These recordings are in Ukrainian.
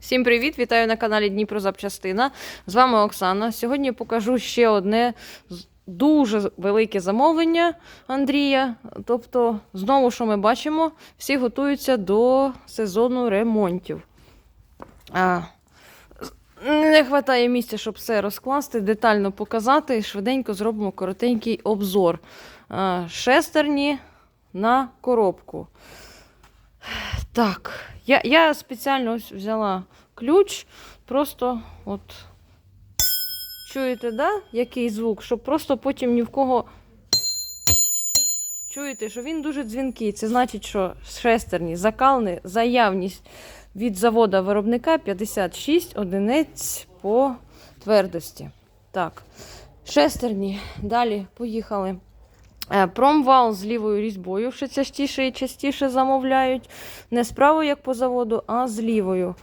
Всім привіт! Вітаю на каналі Дніпро Запчастина. З вами Оксана. Сьогодні покажу ще одне дуже велике замовлення Андрія. Тобто, знову, що ми бачимо, всі готуються до сезону ремонтів. А, не вистачає місця, щоб все розкласти, детально показати. Швиденько зробимо коротенький обзор. А, шестерні на коробку. Так, я, я спеціально ось взяла ключ, просто от чуєте, да? який звук, щоб просто потім ні в кого. Чуєте, що він дуже дзвінкий. Це значить, що шестерні закални заявність від завода виробника 56 одиниць по твердості. Так, шестерні. Далі поїхали. Е, Промвал з лівою різьбою ще частіше і частіше замовляють. Не з як по заводу, а з лівою.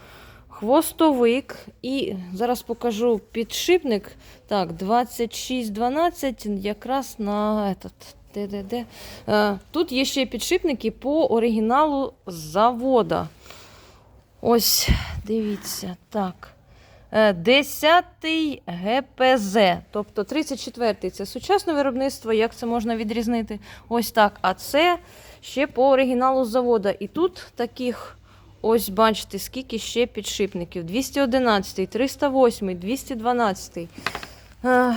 Хвостовик. І зараз покажу підшипник. Так, 2612 якраз на этот, де, де, де. Е, Тут є ще підшипники по оригіналу завода. Ось, дивіться, так. Е, 10-й ГПЗ, тобто 34-й це сучасне виробництво, як це можна відрізнити? Ось так. А це ще по оригіналу завода. І тут таких, ось бачите, скільки ще підшипників: 211, 308, 212. Е,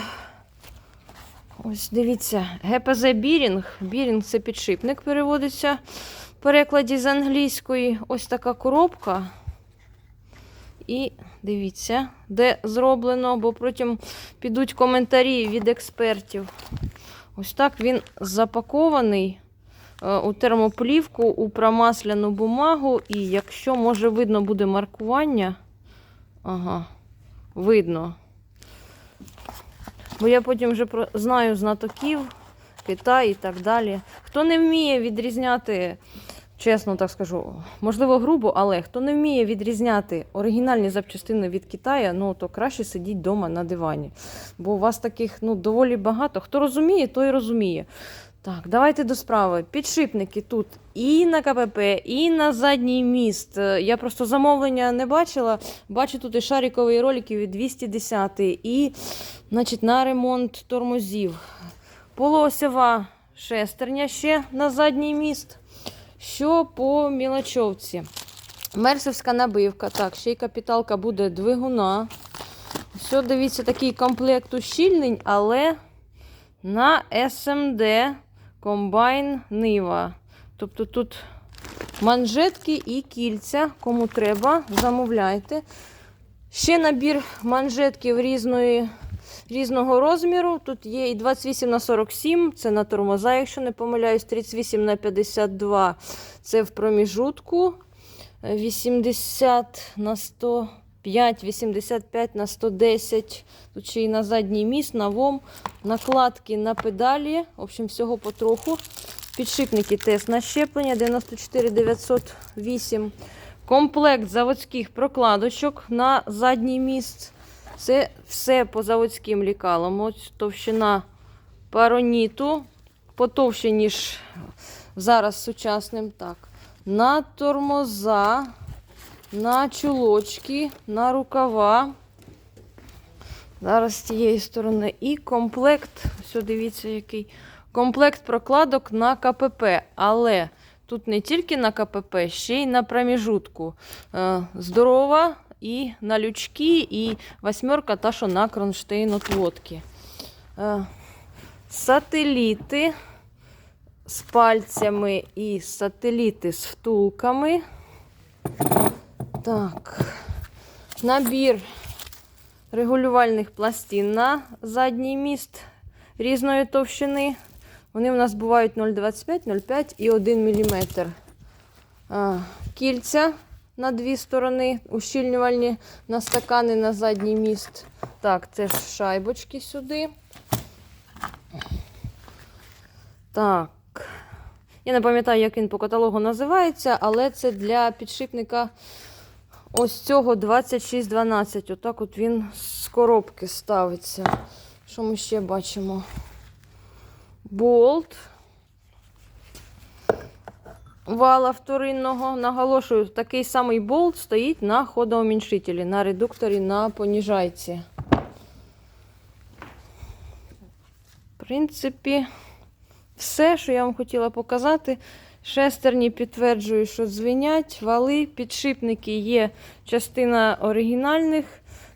Ось дивіться, ГПЗ Бірінг. Бірінг це підшипник, переводиться в перекладі з англійської. Ось така коробка. І дивіться, де зроблено, бо потім підуть коментарі від експертів. Ось так він запакований е, у термоплівку, у промасляну бумагу. І якщо може видно буде маркування, ага, видно. Бо я потім вже знаю знатоків, Китай і так далі. Хто не вміє відрізняти чесно так скажу, можливо, грубо, але хто не вміє відрізняти оригінальні запчастини від Китаю, ну то краще сидіть вдома на дивані. Бо у вас таких ну, доволі багато. Хто розуміє, той розуміє. Так, давайте до справи. Підшипники тут і на КПП, і на задній міст. Е, Я просто замовлення не бачила. Бачу тут і шарикові ролики від 210 і значить, на ремонт тормозів. Полуосьова шестерня ще на задній міст. Що по мілочовці? Мерсовська набивка. Так, ще й капіталка буде двигуна. Все, дивіться, такий комплект ущільнень, але на СМД комбайн Нива. Тобто тут манжетки і кільця. Кому треба, замовляйте. Ще набір манжетків різної, різного розміру. Тут є і 28 на 47, це на тормоза, якщо не помиляюсь, 38 на 52 це в проміжутку. 80 на 105, 85 на 110. Тут ще й на задній міст, на ВОМ, накладки на педалі. В общем, всього потроху. Підшипники тест на щеплення 94 908. Комплект заводських прокладочок на задній міст. Це все по заводським лікалам. Ось товщина пароніту потовще, ніж зараз сучасним. Так. На тормоза, на чулочки, на рукава. Зараз з цієї сторони. І комплект, все, дивіться, який. Комплект прокладок на КПП. Але тут не тільки на КПП, ще й на проміжутку. Е, здорова і на лючки, і восьмерка та, що на кронштейн отводки. Е, сателіти з пальцями і сателіти з втулками. Так. Набір регулювальних пластин на задній міст різної товщини. Вони у нас бувають 0,25, 0,5 і 1 мм. Кільця на дві сторони, ущільнювальні на стакани на задній міст. Так, це ж шайбочки сюди. Так. Я не пам'ятаю, як він по каталогу називається, але це для підшипника ось цього 2612. Отак от він з коробки ставиться. Що ми ще бачимо? Болт. Вала вторинного. Наголошую, такий самий болт стоїть на ходоуміншителі, на редукторі на поніжайці. В принципі, все, що я вам хотіла показати. Шестерні підтверджую, що дзвенять, вали, підшипники є частина оригінальних,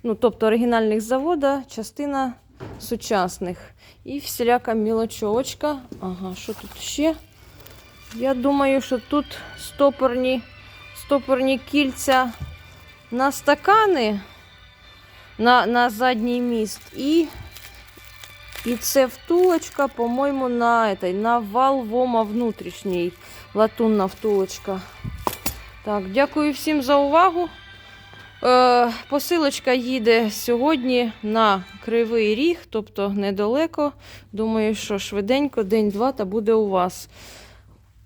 ну, тобто оригінальних завода, частина сучасних. І всіляка мілочовочка. Ага, що тут ще? Я думаю, що тут стопорні, стопорні кільця на стакани на, на задній міст. І, і це втулочка, по-моєму, на, этой, на вал вома внутрішній. Латунна втулочка. Так, дякую всім за увагу. Е, посилочка їде сьогодні на Кривий Ріг, тобто недалеко. Думаю, що швиденько, день-два та буде у вас.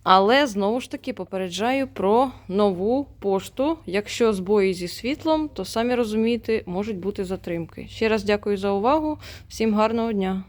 Але знову ж таки попереджаю про нову пошту. Якщо збої зі світлом, то самі розумієте, можуть бути затримки. Ще раз дякую за увагу. Всім гарного дня!